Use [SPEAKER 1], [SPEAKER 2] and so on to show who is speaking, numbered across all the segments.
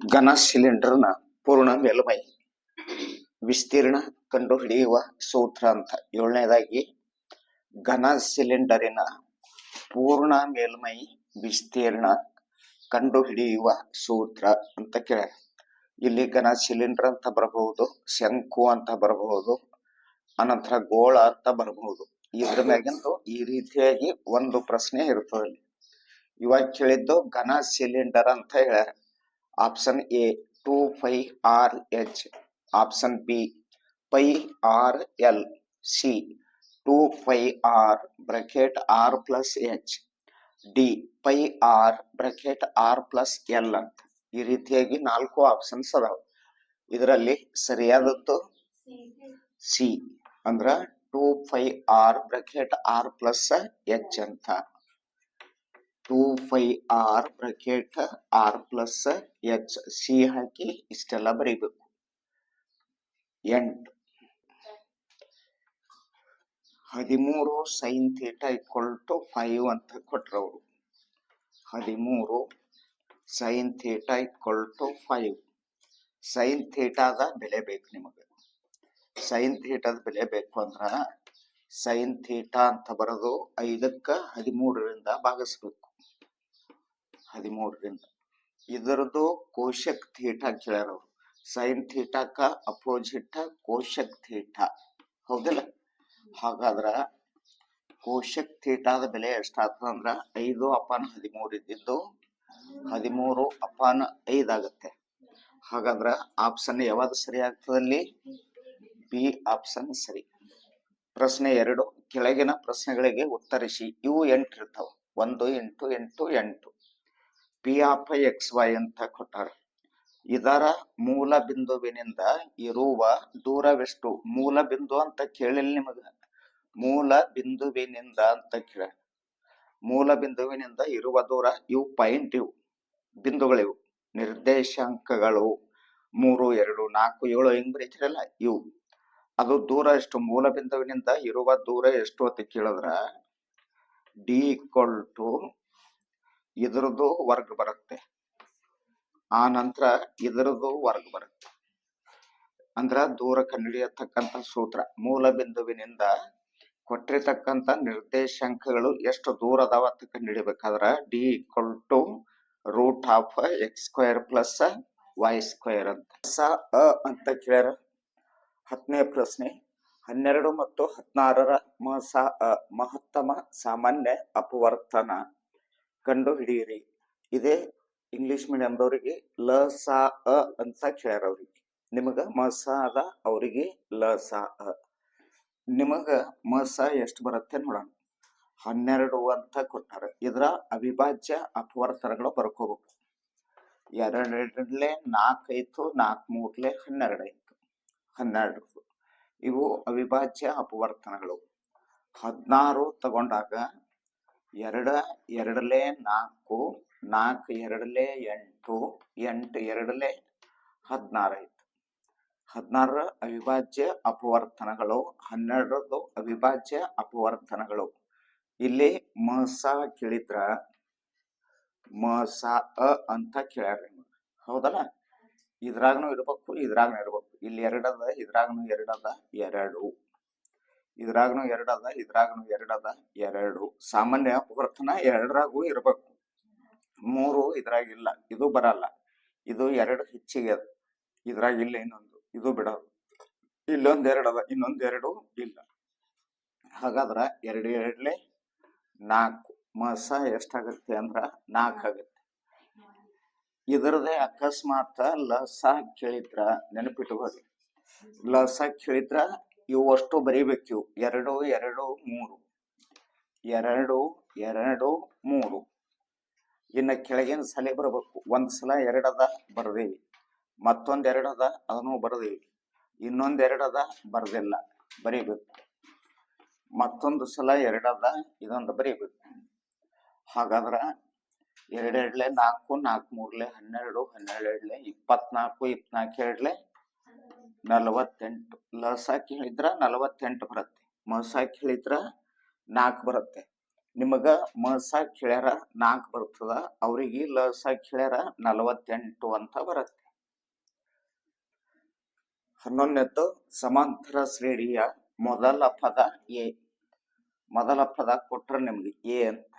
[SPEAKER 1] ಘನ ಸಿಲಿಂಡರ್ನ ಪೂರ್ಣ ಮೇಲ್ಮೈ. ವಿಸ್ತೀರ್ಣ ಕಂಡು ಹಿಡಿಯುವ ಸೂತ್ರ ಅಂತ ಏಳನೇದಾಗಿ ಘನ ಸಿಲಿಂಡರಿನ ಪೂರ್ಣ ಮೇಲ್ಮೈ ವಿಸ್ತೀರ್ಣ ಕಂಡು ಹಿಡಿಯುವ ಸೂತ್ರ ಅಂತ ಕೇಳ. ಇಲ್ಲಿ ಘನ ಸಿಲಿಂಡರ್ ಅಂತ ಬರಬಹುದು, ಶಂಕು ಅಂತ ಬರಬಹುದು, ಅನಂತರ ಗೋಳ ಅಂತ ಬರಬಹುದು. ಇದ್ರ ಮ್ಯಾಗಿಂದು ಈ ರೀತಿಯಾಗಿ ಒಂದು ಪ್ರಶ್ನೆ ಇರ್ತದೆ. ಇವಾಗ ಕೇಳಿದ್ದು ಘನ ಸಿಲಿಂಡರ್ ಅಂತ ಹೇಳ್ಯಾರ. Option A two pi R H, option B pi R L, C two pi R bracket R plus H, D pi R bracket R plus L ಅಂತ. ಈ ರೀತಿಯಾಗಿ ನಾಲ್ಕು ಆಪ್ಷನ್ಸ್ ಅದಾವ. ಇದರಲ್ಲಿ ಸರಿಯಾದದ್ದು ಸಿ ಅಂದ್ರ two pi R bracket R plus H ಅಂತ. Two pi R bracket R plus H C ಹಾಕಿ ಇಷ್ಟೆಲ್ಲ ಬರೀಬೇಕು. ಎಂಟು. ಹದಿಮೂರು sine theta equal to five ಅಂತ ಕೊಟ್ರವರು. ಹದಿಮೂರು sine theta equal to five sine ಥೀಟಾದ ಬೆಲೆ ಬೇಕು ನಿಮಗೆ. ಸೈನ್ ಥೀಟಾದ ಬೆಲೆ ಬೇಕು ಅಂದ್ರೆ ಸೈನ್ ಥೀಟಾ ಅಂತ ಬರೋದು ಐದಕ್ಕೆ ಹದಿಮೂರರಿಂದ ಭಾಗಿಸ್ಬೇಕು. ಹದಿಮೂರರಿಂದ. ಇದರದ್ದು ಕೋಶಕ್ ಥೀಟಾ ಕೇಳ್ಯಾರ ಅವ್ರು. ಸೈನ್ ಥೀಟಾಕ ಅಪೋಸಿಟ್ ಕೋಶಕ್ ಥೀಟಾ. ಹೌದಿಲ್ಲ? ಹಾಗಾದ್ರ ಕೋಶಕ್ ಥೀಟಾದ ಬೆಲೆ ಎಷ್ಟಾಗ್ತದ ಅಂದ್ರ ಐದು ಅಪಾನ ಹದಿಮೂರು ಇದ್ದಿದ್ದು ಹದಿಮೂರು ಅಪಾನ ಐದಾಗತ್ತೆ ಹಾಗಾದ್ರ ಆಪ್ಷನ್ ಯಾವಾಗ ಸರಿ ಆಗ್ತದಲ್ಲಿ ಬಿ ಆಪ್ಷನ್ ಸರಿ. ಪ್ರಶ್ನೆ ಎರಡು, ಕೆಳಗಿನ ಪ್ರಶ್ನೆಗಳಿಗೆ ಉತ್ತರಿಸಿ. ಇವು ಎಂಟು ಇರ್ತಾವ. ಒಂದು, ಎಂಟು ಎಂಟು ಎಂಟು. ಪಿ ಆಫ್ ಎಕ್ಸ್ ವೈ ಅಂತ ಕೊಟ್ಟಾರ. ಇದರ ಮೂಲ ಬಿಂದುವಿನಿಂದ ಇರುವ ದೂರವೆಷ್ಟು? ಮೂಲ ಬಿಂದು ಅಂತ ಕೇಳಿಲ್ಲ ನಿಮಗ? ಮೂಲ ಬಿಂದುವಿನಿಂದ ಅಂತ ಕೇಳ ಮೂಲ ಬಿಂದುವಿನಿಂದ ಇರುವ ದೂರ ಇವು ಪಾಯಿಂಟ್ ಇವು, ಬಿಂದುಗಳಿವು, ನಿರ್ದೇಶಾಂಕಗಳು ಮೂರು, ಎರಡು, ನಾಲ್ಕು, ಏಳು ಹೆಂಗ್ ಬರೀತಿರಲ್ಲ ಇವು. ಅದು ದೂರ ಎಷ್ಟು? ಮೂಲ ಬಿಂದುವಿನಿಂದ ಇರುವ ದೂರ ಎಷ್ಟು ಅಂತ ಕೇಳಿದ್ರ ಡಿ ಈಕ್ವಲ್ ಟು ಇದ್ರದ್ದು ವರ್ಗ ಬರುತ್ತೆ. ಆ ನಂತರ ಇದರದ್ದು ವರ್ಗ ಬರುತ್ತೆ. ಅಂದ್ರ ದೂರ ಕಂಡಿಡಿಯತಕ್ಕಂತ ಸೂತ್ರ, ಮೂಲ ಬಿಂದುವಿನಿಂದ ಕೊಟ್ಟಿರ್ತಕ್ಕಂತ ನಿರ್ದೇಶಾಂಕಗಳು ಎಷ್ಟು ದೂರ ಅದಾವ ಅಂತ ಕಂಡುಹಿಡಿಬೇಕಾದ್ರ D equal to root of X square plus Y square ಅಂತ. ಸ, ಅ ಅಂತ ಕೇಳ್ಯಾರ. ಹತ್ತನೇ ಪ್ರಶ್ನೆ, ಹನ್ನೆರಡು ಮತ್ತು ಹದಿನಾರರ ಮಸ ಅ ಮಹತ್ತಮ ಸಾಮಾನ್ಯ ಅಪವರ್ತನ. ಕಂಡು ಹಿಡಿಯಿರಿ ಇದೇ ಇಂಗ್ಲಿಷ್ ಮೀಡಿಯಂದವರಿಗೆ ಲ, ಸ, ಅ ಅಂತ ಕೇಳ್ಯಾರ ಅವ್ರಿಗೆ. ನಿಮಗ ಮ, ಸ ಅದ ಅವರಿಗೆ ಲ, ಸ, ಅ. ನಿಮಗ ಮ, ಸ ಎಷ್ಟು ಬರುತ್ತೆ ನೋಡೋಣ. ಹನ್ನೆರಡು ಅಂತ ಕೊಟ್ಟಾರ. ಇದರ ಅವಿಭಾಜ್ಯ ಅಪವರ್ತನಗಳು ಬರ್ಕೋಬೇಕು. ಎರಡೆರಡಲೆ ನಾಲ್ಕು ಐತು ನಾಲ್ಕು ಮೂರ್ಲೆ ಹನ್ನೆರಡು ಐತು ಹನ್ನೆರಡು. ಇವು ಅವಿಭಾಜ್ಯ ಅಪವರ್ತನಗಳು. ಹದಿನಾರು ತಗೊಂಡಾಗ ಎರಡ, ಎರಡಲೆ ನಾಲ್ಕು ನಾಲ್ಕು ಎರಡಲೆ ಎಂಟು ಎಂಟು ಎರಡಲೆ ಹದಿನಾರು ಆಯಿತು. ಹದಿನಾರರ ಅವಿಭಾಜ್ಯ ಅಪವರ್ತನಗಳು ಹನ್ನೆರಡರದ್ದು ಅವಿಭಾಜ್ಯ ಅಪವರ್ತನಗಳು. ಇಲ್ಲಿ ಮಸ ಕೇಳಿದ್ರ? ಮಸ ಅ ಅಂತ ಕೇಳ್ಯಾರ ಹೌದಲ್ಲ? ಇದ್ರಾಗನು ಇರ್ಬೇಕು ಇದ್ರಾಗನು ಇರ್ಬೇಕು. ಇಲ್ಲಿ ಎರಡದ, ಇದ್ರಾಗನು ಎರಡದ ಎರಡು. ಇದ್ರಾಗನು ಎರಡದ ಇದ್ರಾಗನು ಎರಡದ ಎರಡು. ಸಾಮಾನ್ಯ ಅಪವರ್ತನ ಎರಡರಾಗೂ ಇರಬೇಕು. ಮೂರು ಇದ್ರಾಗ ಇಲ್ಲ ಇದು ಬರಲ್ಲ. ಇದು ಎರಡು ಹೆಚ್ಚಿಗೆ ಅದ. ಇದ್ರಾಗ ಇಲ್ಲ ಇನ್ನೊಂದು, ಇದು ಬಿಡೋದು. ಇಲ್ಲೊಂದ್ ಎರಡು ಅದ, ಇನ್ನೊಂದ್ ಎರಡು ಇಲ್ಲ. ಹಾಗಾದ್ರ ಎರಡು ಎರಡ್ಲೆ ನಾಲ್ಕು. ಮಸ ಎಷ್ಟಾಗತ್ತೆ ಅಂದ್ರ ನಾಲ್ಕು ಆಗತ್ತೆ. ಇದರದೇ ಅಕಸ್ಮಾತ್ ಲಸ ಕೇಳಿದ್ರ ನೆನಪಿಟ್ಕೋರಿ. ಲಸ ಕೇಳಿದ್ರ ಇವು ಅಷ್ಟು ಬರೀಬೇಕು ಎರಡು ಎರಡು, ಮೂರು. ಎರಡು ಎರಡು, ಮೂರು. ಇನ್ನ ಕೆಳಗಿನ ಸಲ ಬರಬೇಕು. ಒಂದು ಸಲ ಎರಡದ ಬರ್ದೇವಿ. ಮತ್ತೊಂದ್ ಎರಡದ ಅದನ್ನು ಬರ್ದೇವಿ. ಇನ್ನೊಂದ್ ಎರಡದ ಬರ್ದಿಲ್ಲ. ಬರೀಬೇಕು. ಮತ್ತೊಂದು ಸಲ ಎರಡದ ಇದೊಂದು ಬರೀಬೇಕು. ಹಾಗಾದ್ರೆ ಎರಡೆರಡ್ಲೆ ನಾಲ್ಕು ನಾಲ್ಕು ಮೂರ್ಲೆ ಹನ್ನೆರಡು, ಹನ್ನೆರಡೆರಡ್ಲೆ ಇಪ್ಪತ್ನಾಲ್ಕು ಇಪ್ಪತ್ನಾಲ್ಕು, ಎರಡ್ಲೆ ನಲವತ್ತೆಂಟು. ಲಸಾಕಿ ಹೇಳಿದ್ರ ನಲವತ್ತೆಂಟು ಬರುತ್ತೆ. ಮಸಾಕಿ ಹೇಳಿದ್ರ ನಾಲ್ಕು ಬರುತ್ತೆ. ನಿಮಗ ಮಸ ಹೇಳ್ಯಾರ ನಾಲ್ಕು ಬರ್ತದ, ಅವ್ರಿಗೆ ಹಾಕಿ ಹೇಳ್ಯಾರ ನಲವತ್ತೆಂಟು ಅಂತ ಬರುತ್ತೆ. ಹನ್ನೊಂದನೇದ್ದು ಸಮಾಂತರ ಶ್ರೇಣಿಯ ಮೊದಲ ಪದ ಎ. ಮೊದಲ ಪದ ಕೊಟ್ರ ನಿಮ್ಗೆ ಎ ಅಂತ.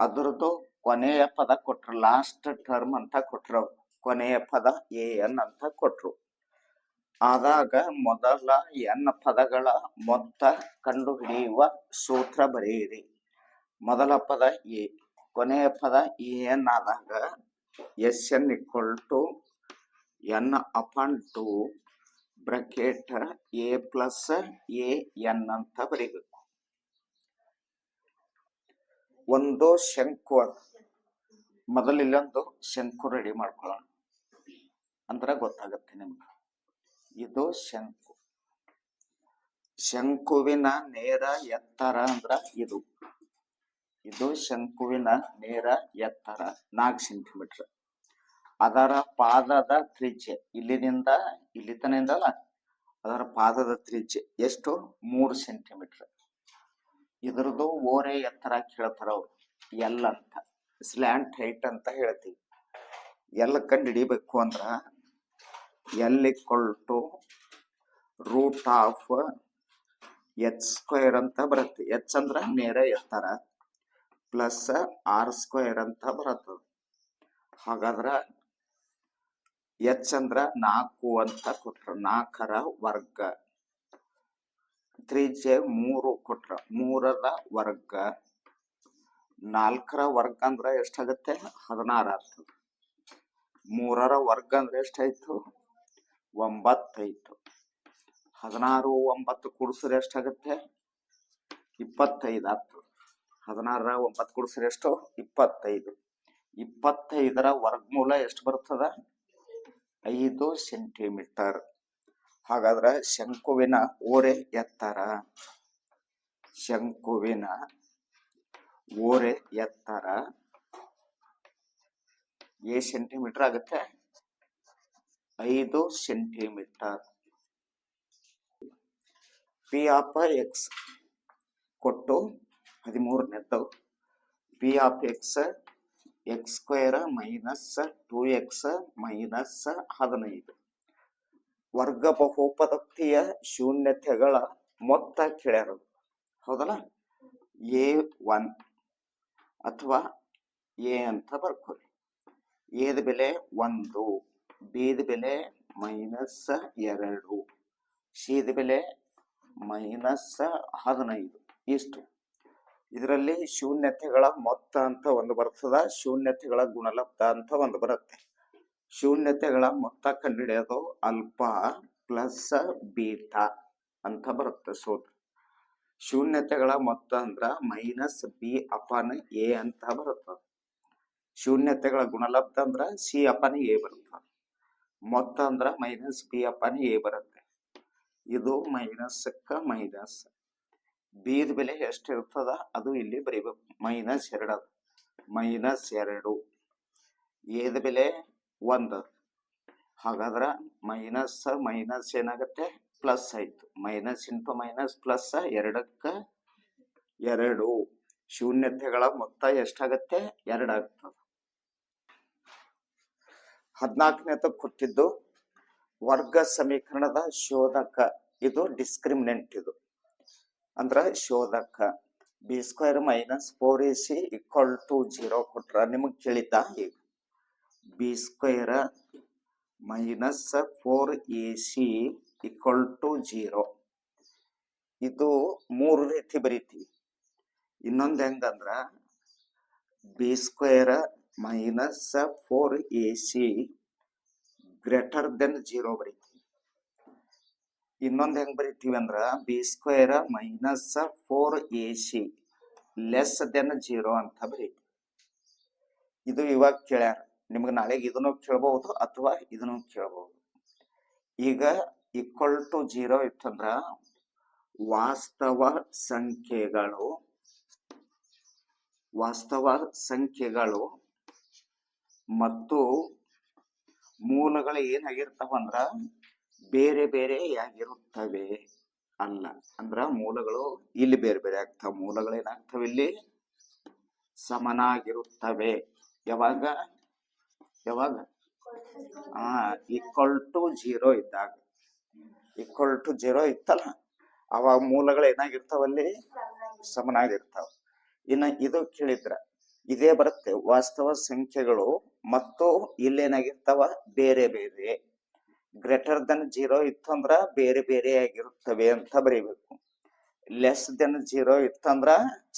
[SPEAKER 1] ಅದರದ್ದು ಕೊನೆಯ ಪದ ಕೊಟ್ರ ಲಾಸ್ಟ್ ಟರ್ಮ್ ಅಂತ ಕೊಟ್ರು. ಕೊನೆಯ ಪದ ಎ ಎನ್ ಅಂತ ಕೊಟ್ರು. ಆದಾಗ ಮೊದಲ ಎನ್ ಪದಗಳ ಮೊತ್ತ ಕಂಡುಹಿಡಿಯುವ ಸೂತ್ರ ಬರೆಯಿರಿ. ಮೊದಲ ಪದ ಎ, ಕೊನೆಯ ಪದ ಎನ್ ಆದಾಗ S N equal to N upon two bracket A plus A N ಅಂತ ಬರೀಬೇಕು. ಒಂದು ಶಂಕು ಮೊದಲಿಲ್ಲೊಂದು ಮೊದಲು ಶಂಕು ರೆಡಿ ಮಾಡ್ಕೊಳ್ಳೋಣ. ಅಂದ್ರೆ ಗೊತ್ತಾಗತ್ತೆ ನಿಮ್ಗೆ. ಇದು ಶಂಕು. ಶಂಕುವಿನ ನೇರ ಎತ್ತರ ಅಂದ್ರ ಇದು. ಇದು ಶಂಕುವಿನ ನೇರ ಎತ್ತರ, ನಾಲ್ಕು ಸೆಂಟಿಮೀಟರ್ ಅದರ ಪಾದದ ತ್ರಿಜ್ಯ, ಇಲ್ಲಿನಿಂದ ಇಲ್ಲಿ ತನಿಂದಲ್ಲ ಅದರ ಪಾದದ ತ್ರಿಜ್ಯ ಎಷ್ಟು? ಮೂರು ಸೆಂಟಿಮೀಟರ್ ಇದ್ರದ್ದು ಓರೆ ಎತ್ತರ ಕೇಳ್ತಾರ ಅವ್ರು. ಎಲ್ ಅಂತ. ಸ್ಲ್ಯಾಂಟ್ ಹೈಟ್ ಅಂತ ಹೇಳ್ತೀವಿ. ಎಲ್ ಕಂಡು ಹಿಡಿಬೇಕು ಅಂದ್ರ L equal to root of H square ಅಂತ ಬರುತ್ತೆ. ಎಚ್ ಅಂದ್ರೆ ನೇರ ಎತ್ತರ. ಪ್ಲಸ್ ಆರ್ ಸ್ಕ್ವೇರ್ ಅಂತ ಬರುತ್ತೆ ಹಾಗಾದ್ರೆ ಎಚ್ ಅಂದ್ರ ನಾಲ್ಕು ಅಂತ ಕೊಟ್ರ. ನಾಲ್ಕರ ವರ್ಗ. ತ್ರಿಜ್ಯ ಮೂರು ಕೊಟ್ರ. ಮೂರರ ವರ್ಗ. ನಾಲ್ಕರ ವರ್ಗ ಅಂದ್ರ ಎಷ್ಟಾಗತ್ತೆ? ಹದಿನಾರು ಆಗ್ತದೆ. ಮೂರರ ವರ್ಗ ಅಂದ್ರೆ ಎಷ್ಟಾಯ್ತು? ಒಂಬತ್ತಾಯ್ತು ಹದಿನಾರು ಒಂಬತ್ತು ಕುಡಿಸ್ರೆ ಎಷ್ಟಾಗತ್ತೆ ಇಪ್ಪತ್ತೈದು ಹತ್ತು ಹದಿನಾರರ ಒಂಬತ್ತು ಕುಡಿಸ್ರೆ ಎಷ್ಟು? ಇಪ್ಪತ್ತೈದು. ಇಪ್ಪತ್ತೈದರ ವರ್ಗಮೂಲ ಎಷ್ಟು ಬರ್ತದ? ಐದು ಸೆಂಟಿಮೀಟರ್. ಹಾಗಾದ್ರೆ ಶಂಕುವಿನ ಓರೆ ಎತ್ತರ. ಶಂಕುವಿನ ಓರೆ ಎತ್ತರ. ಎ ಸೆಂಟಿಮೀಟರ್ ಆಗುತ್ತೆ? ಐದು ಸೆಂಟಿಮೀಟರ್. ಪಿ ಆಫ್ ಎಕ್ಸ್ ಕೊಟ್ಟು ಹದಿಮೂರನೇದ್ದು. P of X X square minus two X minus ಹದಿನೈದು. ವರ್ಗ ಬಹುಪದಕ್ತಿಯ ಶೂನ್ಯತೆಗಳ ಮೊತ್ತ ಕೇಳ್ಯಾರ. ಹೌದಲ್ಲ? ಎ ಒನ್ ಅಥವಾ ಎ ಅಂತ ಬರ್ಕೊಳ್ಳಿ ಎದ ಬೆಲೆ ಒಂದು. ಬಿದ ಬೆಲೆ ಮೈನಸ್ ಎರಡು. ಶೀದ ಬೆಲೆ ಮೈನಸ್ ಹದಿನೈದು. ಇಷ್ಟು. ಇದರಲ್ಲಿ ಶೂನ್ಯತೆಗಳ ಮೊತ್ತ ಅಂತ ಒಂದು ಬರ್ತದ. ಶೂನ್ಯತೆಗಳ ಗುಣಲಬ್ಧ ಅಂತ ಒಂದು ಬರುತ್ತೆ. ಶೂನ್ಯತೆಗಳ ಮೊತ್ತ ಕಂಡುಹಿಡಿಯೋದು ಅಲ್ಪ ಪ್ಲಸ್ ಬೀಟಾ ಅಂತ ಬರುತ್ತೆ ಸೂತ್ರ. ಶೂನ್ಯತೆಗಳ ಮೊತ್ತ ಅಂದ್ರ ಮೈನಸ್ ಬಿ ಅಪಾನ್ ಎ ಅಂತ ಬರುತ್ತೆ ಶೂನ್ಯತೆಗಳ ಗುಣಲಬ್ಧ ಅಂದ್ರ ಸಿ ಅಪಾನ್ ಎ ಬರುತ್ತೆ ಮೊತ್ತ ಅಂದ್ರ ಮೈನಸ್ ಬಿ ಅಪಾನ್ ಎ ಬರುತ್ತೆ. ಇದು -ಕ ಮೈನಸ್ ಬಿದ ಬೆಲೆ ಎಷ್ಟು ಇರ್ತದ ಅದು ಇಲ್ಲಿ ಬರೀಬೇಕು. ಮೈನಸ್ ಎರಡು ಅದು. ಮೈನಸ್ ಎರಡು. ಏದ ಬೆಲೆ ಒಂದು ಹಾಗಾದ್ರೆ ಮೈನಸ್ ಮೈನಸ್ ಏನಾಗುತ್ತೆ? ಪ್ಲಸ್ ಆಯ್ತು. ಮೈನಸ್ ಇಂಟು ಮೈನಸ್ ಪ್ಲಸ್ ಎರಡಕ್ಕ ಎರಡು. ಶೂನ್ಯತೆಗಳ ಮೊತ್ತ ಎಷ್ಟಾಗತ್ತೆ? ಎರಡು ಆಗ್ತದೆ ಹದಿನಾಲ್ಕನೇದ ಕೊಟ್ಟಿದ್ದು ವರ್ಗ ಸಮೀಕರಣದ ಶೋಧಕ. ಇದು ಡಿಸ್ಕ್ರಿಮಿನೆಂಟ್ ಇದು. ಅಂದ್ರ ಶೋಧಕ. B square minus four A C equal to zero ಕೊಟ್ರ ನಿಮಗ್ ಕೇಳಿದ್ದ? ಈಗ B square minus four A C equal to zero ಇದು ಮೂರು ರೀತಿ ಬರೀತೀವಿ. ಇನ್ನೊಂದು ಹೆಂಗಂದ್ರ B square minus four A C greater than zero ಬರೀತೀವಿ. ಇನ್ನೊಂದು ಹೆಂಗ್ ಬರೀತೀವಿ ಅಂದ್ರ B square minus four A C less than zero ಅಂತ ಬರೀತೀವಿ. ಇದು ಇವಾಗ ಕೇಳ್ಯಾರ. ನಿಮ್ಗೆ ನಾಳೆಗೆ ಇದನ್ನು ಕೇಳಬಹುದು ಅಥವಾ ಇದನ್ನು ಕೇಳಬಹುದು. ಈಗ ಈಕ್ವಲ್ ಟು ಜೀರೋ ಇತ್ತಂದ್ರ ವಾಸ್ತವ ಸಂಖ್ಯೆಗಳು ವಾಸ್ತವ ಸಂಖ್ಯೆಗಳು ಮತ್ತು ಮೂಲಗಳು ಏನಾಗಿರ್ತಾವ ಅಂದ್ರ ಬೇರೆ ಬೇರೆ ಆಗಿರುತ್ತವೆ ಅಲ್ಲ. ಅಂದ್ರ ಮೂಲಗಳು ಇಲ್ಲಿ ಬೇರೆ ಬೇರೆ ಆಗ್ತಾವ. ಮೂಲಗಳು ಏನಾಗ್ತಾವ ಇಲ್ಲಿ? ಸಮನಾಗಿರುತ್ತವೆ. ಯಾವಾಗ? ಯಾವಾಗ? ಆ ಈಕ್ವಲ್ ಟು ಜೀರೋ ಇದ್ದಾಗ. ಈಕ್ವಲ್ ಟು ಜೀರೋ ಇತ್ತಲ್ಲ? ಅವಾಗ ಮೂಲಗಳು ಏನಾಗಿರ್ತಾವಲ್ಲಿ ಸಮನಾಗಿರ್ತಾವ. ಇನ್ನ ಇದು ಕೇಳಿದ್ರ. ಇದೇ ಬರುತ್ತೆ. ವಾಸ್ತವ ಸಂಖ್ಯೆಗಳು ಮತ್ತು ಇಲ್ಲೇನಾಗಿರ್ತಾವ? ಬೇರೆ ಬೇರೆ. ಗ್ರೇಟರ್ ದನ್ ಜೀರೋ ಇತ್ತಂದ್ರ ಬೇರೆ ಬೇರೆ ಆಗಿರುತ್ತವೆ ಅಂತ ಬರೀಬೇಕು. ಲೆಸ್ ದೆನ್ ಜೀರೋ ಇತ್ತಂದ್ರ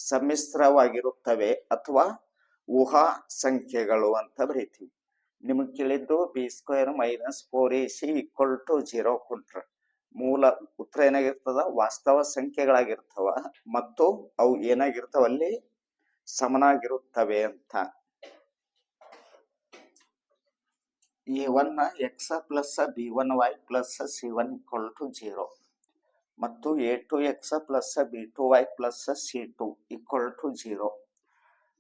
[SPEAKER 1] ಸಮ್ಮಿಶ್ರವಾಗಿರುತ್ತವೆ ಅಥವಾ ಊಹಾ ಸಂಖ್ಯೆಗಳು ಅಂತ ಬರೀತೀವಿ. ನಿಮಗ್ ಕೇಳಿದ್ದು B square minus four A C equal to zero ಕೊಟ್ರ ಮೂಲ ಉತ್ತರ ಏನಾಗಿರ್ತದ? ವಾಸ್ತವ ಸಂಖ್ಯೆಗಳಾಗಿರ್ತವ ಮತ್ತು ಅವು ಏನಾಗಿರ್ತಾವ ಅಲ್ಲಿ ಸಮನಾಗಿರುತ್ತವೆ ಅಂತ. A one X plus B one Y plus C one equal to zero ಮತ್ತು A two X plus B two Y plus C two equal to zero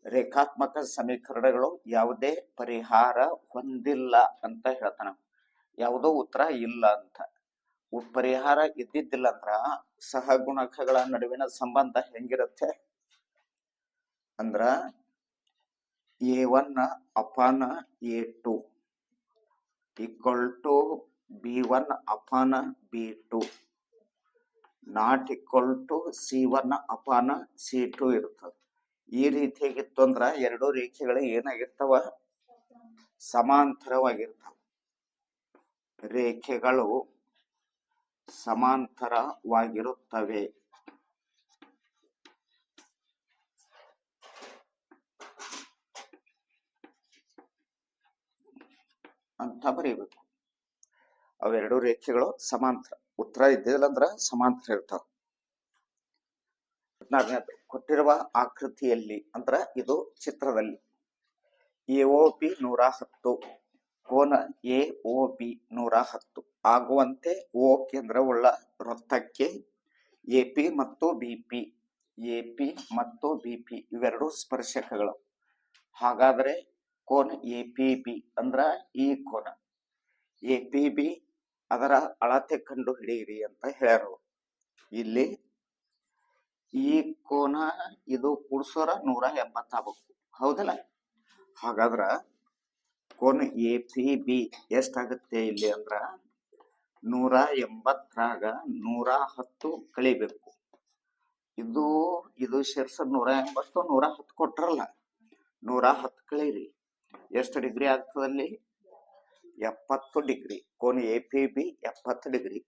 [SPEAKER 1] ರೇಖಾತ್ಮಕ ಸಮೀಕರಣಗಳು ಯಾವುದೇ ಪರಿಹಾರ ಹೊಂದಿಲ್ಲ ಅಂತ ಹೇಳ್ತಾನೆ. ಯಾವುದೋ ಉತ್ತರ ಇಲ್ಲ ಅಂತ. ಪರಿಹಾರ ಇದ್ದಿದ್ದಿಲ್ಲ ಅಂದ್ರ ಸಹಗುಣಕಗಳ ನಡುವಿನ ಸಂಬಂಧ ಹೆಂಗಿರುತ್ತೆ? ಅಂದ್ರ A one upon A two equal to B one upon B two not equal to C one upon C two ಇರ್ತದೆ ಈ ರೀತಿಯಾಗಿತ್ತು ಅಂದ್ರ ಎರಡು ರೇಖೆಗಳು ಏನಾಗಿರ್ತಾವ? ಸಮಾಂತರವಾಗಿರ್ತಾವ. ರೇಖೆಗಳು ಸಮಾಂತರವಾಗಿರುತ್ತವೆ. ಅಂತ ಬರೀಬೇಕು. ಅವೆರಡು ರೇಖೆಗಳು ಸಮಾಂತರ. ಉತ್ತರ ಇದ್ದಿಲ್ಲ ಅಂದ್ರ ಸಮಾಂತರ ಇರ್ತಾವ. ಹದಿನಾರನೇದು ಕೊಟ್ಟಿರುವ ಆಕೃತಿಯಲ್ಲಿ, ಅಂದ್ರ ಇದು ಚಿತ್ರದಲ್ಲಿ. ಎ ಒ ಪಿ ನೂರ ಹತ್ತು ಕೋನ ಎ ಒ ಪಿ ನೂರ ಹತ್ತು ಆಗುವಂತೆ ಓ ಕೇಂದ್ರವುಳ್ಳ ವೃತ್ತಕ್ಕೆ ಎ ಪಿ ಮತ್ತು ಬಿ ಪಿ, ಎ ಪಿ ಮತ್ತು ಬಿ ಪಿ ಇವೆರಡು ಸ್ಪರ್ಶಕಗಳು. ಹಾಗಾದ್ರೆ ಕೋನ ಎ ಪಿ ಬಿ ಅಂದ್ರ ಈ ಕೋನ. ಎ ಪಿ ಬಿ ಅದರ ಅಳತೆ ಕಂಡು ಹಿಡಿಯಿರಿ ಅಂತ ಹೇಳ್ಯಾರ ಇಲ್ಲಿ ಈ ಕೋನ ಇದು ಕೂಡ್ಸೋರ ನೂರ ಎಂಬತ್ತಾಗಬೇಕು ಹೌದಲ್ಲ? ಹಾಗಾದ್ರ ಕೋನ ಎ ಪಿ ಬಿ ಎಷ್ಟಾಗುತ್ತೆ ಇಲ್ಲಿ ಅಂದ್ರ ನೂರ ಎಂಬತ್ತರಾಗ ನೂರ ಹತ್ತು ಕಳಿಬೇಕು. ಇದು ಇದು ಶಿರ್ಸ ನೂರ ಎಂಬತ್ತು ನೂರ ಹತ್ತು ಕೊಟ್ರಲ್ಲ, ನೂರ ಹತ್ತು ಕಳೀರಿ. ಎಷ್ಟು ಡಿಗ್ರಿ ಆಗ್ತದಲ್ಲಿ ಎಪ್ಪತ್ತು ಡಿಗ್ರಿ. ಕೋನ ಎ ಪಿ ಬಿ ಎಪ್ಪತ್ತು ಡಿಗ್ರಿ.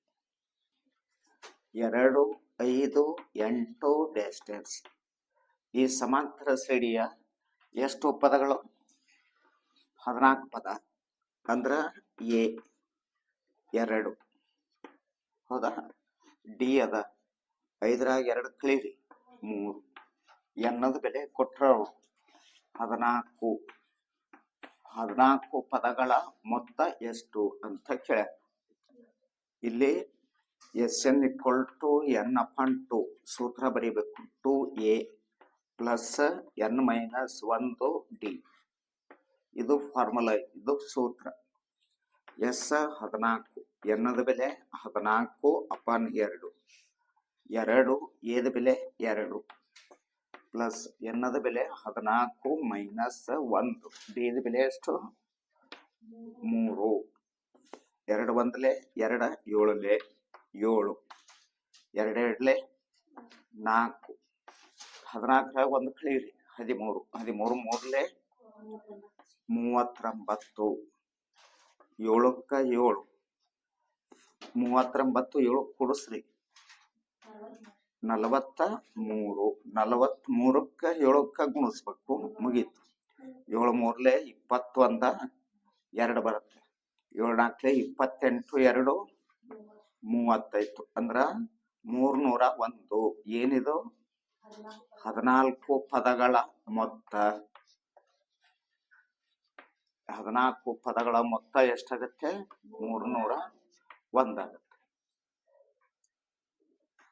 [SPEAKER 1] ಎರಡು, ಐದು, ಎಂಟು ಡಿಸ್ಟೆನ್ಸ್ ಈ ಸಮಾಂತರ ಶ್ರೇಣಿಯ ಎಷ್ಟು ಪದಗಳು? ಹದಿನಾಲ್ಕು ಪದ. ಅಂದ್ರ ಎ. ಎರಡು. ಹೌದಾ? ಡಿ ಅದ. ಐದರಾಗ ಎರಡು ಕಳೀರಿ ಮೂರು. ಎನ್ನದ ಬೆಲೆ ಕೊಟ್ರ ಅವ್ರು. ಹದಿನಾಲ್ಕು. ಹದಿನಾಲ್ಕು ಪದಗಳ ಮೊತ್ತ ಎಷ್ಟು ಅಂತ ಕೇಳ. ಇಲ್ಲಿ S N equal to N upon two ಸೂತ್ರ ಬರೀಬೇಕು two A plus N minus ಒಂದು ಡಿ. ಇದು ಫಾರ್ಮುಲಾ ಇದು ಸೂತ್ರ. ಎಸ್ ಹದಿನಾಲ್ಕು, ಎನ್ನದ ಬೆಲೆ ಹದಿನಾಲ್ಕು ಅಪಾನ್ ಎರಡು. ಎರಡು, ಎದ ಬೆಲೆ ಎರಡು. ಪ್ಲಸ್ ಎನ್ನದ ಬೆಲೆ ಹದಿನಾಲ್ಕು ಮೈನಸ್ ಒಂದು. ಡಿದ ಬೆಲೆ ಎಷ್ಟು? ಮೂರು. ಎರಡು ಒಂದಲೆ? ಎರಡ ಏಳಲೆ? ಏಳು. ಎರಡೆರಡಲೆ ನಾಲ್ಕು. ಹದಿನಾಲ್ಕರಾಗ ಒಂದು ಕಳೀರಿ. ಹದಿಮೂರು. ಹದಿಮೂರು ಮೂರಲೆ? ಮೂವತ್ತೊಂಬತ್ತು. ಏಳಕ್ಕ ಏಳು. ಮೂವತ್ತೊಂಬತ್ತು ಏಳು ಕೂಡಿಸ್ರಿ. ನಲವತ್ತ ಮೂರು ನಲವತ್ತ್ ಮೂರಕ್ಕ ಏಳಕ್ಕ ಗುಣಿಸ್ಬೇಕು. ಮುಗೀತು. ಏಳು ಮೂರ್ಲೆ ಇಪ್ಪತ್ತೊಂದ, ಎರಡು ಬರುತ್ತೆ. ಏಳು ನಾಲ್ಕಲೆ ಇಪ್ಪತ್ತೆಂಟು, ಎರಡು ಮೂವತ್ತೈತು ಅಂದ್ರ ಮೂರ್ನೂರ ಒಂದು. ಏನಿದು? ಹದಿನಾಲ್ಕು ಪದಗಳ ಮೊತ್ತ. ಹದಿನಾಲ್ಕು ಪದಗಳ ಮೊತ್ತ ಎಷ್ಟಾಗತ್ತೆ? ಮೂರ್ನೂರ ಒಂದಾಗತ್ತೆ.